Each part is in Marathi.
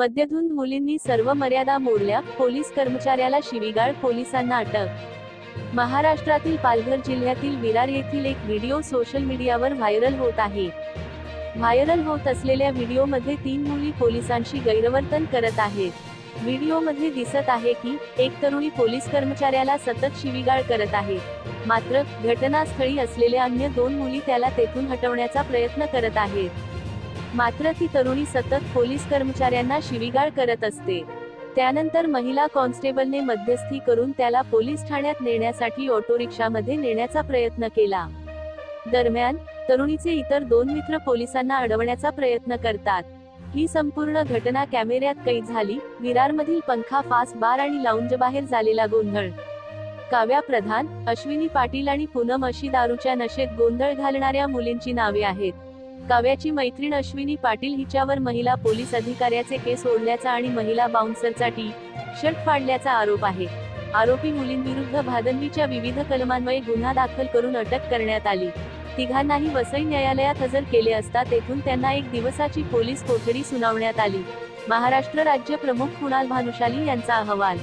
मद्यधुंद मुलींनी सर्व मर्यादा मोडल्या पोलीस कर्मचाऱ्याला शिवीगाळ पोलिसांना अटक. महाराष्ट्रातील पालघर जिल्ह्यातील विरार येथील एक व्हिडिओ सोशल मीडियावर व्हायरल होत आहे. व्हायरल होत असलेल्या व्हिडिओमध्ये तीन मुली पोलिसांशी गैरवर्तन करत आहेत. व्हिडिओमध्ये दिसत आहे की एक तरुणी पोलीस कर्मचाऱ्याला सतत शिवीगाळ करत आहे. मात्र घटनास्थळी असलेल्या अन्य दोन मुली त्याला तेथून हटवण्याचा प्रयत्न करत आहेत. मात्र ती तरुणी सतत पोलीस कर्मचाऱ्यांना शिवीगाळ करत असते. त्यानंतर महिला कॉन्स्टेबलने मध्यस्थी करून त्याला पोलीस ठाण्यात नेण्यासाठी ऑटो रिक्षामध्ये नेण्याचा प्रयत्न केला. दरम्यान तरुणीचे इतर दोन मित्र पोलिसांना अडवण्याचा प्रयत्न करतात. ही संपूर्ण घटना कॅमेऱ्यात कैद झाली विरारमधील पंखा फास्ट बार आणि लाऊंज बाहेर झालेला गोंधळ. काव्या प्रधान अश्विनी पाटील आणि पूनम अशी दारूच्या नशेत गोंधळ घालणाऱ्या मुलींची नावे आहेत. काव्याची मैत्रीण अश्विनी पाटील हिच्यावर महिला पोलीस अधिकाऱ्याचे केस ओढल्याचा आणि महिला बाउन्सरचा टी शर्ट फाडल्याचा आरोप आहे. आरोपी मुलींविरुद्ध भादनवीच्या विविध कलमांमुळे गुन्हा दाखल करून अटक करण्यात आली. तिघांनाही वसई न्यायालयात हजर केले असता तेथून त्यांना एक दिवसाची पोलीस कोठडी सुनावण्यात आली. महाराष्ट्र राज्य प्रमुख कुणाल भानुशाली यांचा अहवाल.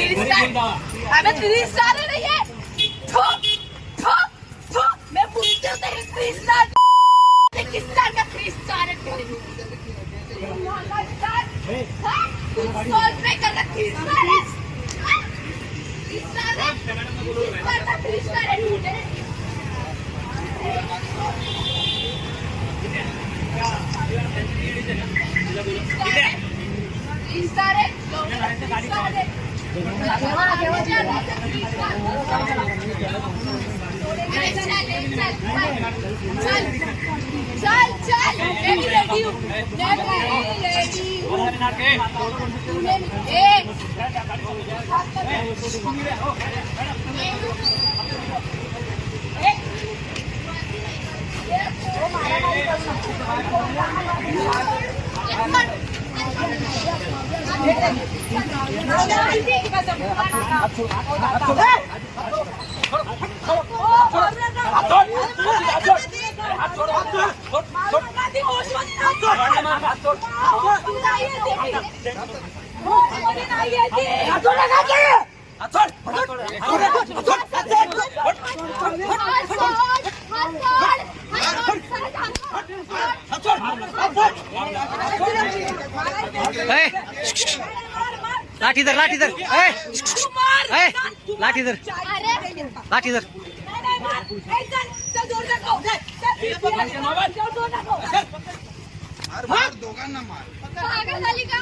अबे तीस सारे नहीं है थू, थू, थू। मैं पूछती हूँ तेरे तीस साल किस साल का तीस साल है तेरे? हाँ? तू सौ रुपए का का तीस साल है? हाँ? तीस साल है? तीस साल का तीस साल है तुझे? तीस साल है? तीस साल है? लाठी धर लाठी धर ए, ए, लाठी धर लाठी धर पागल झाली का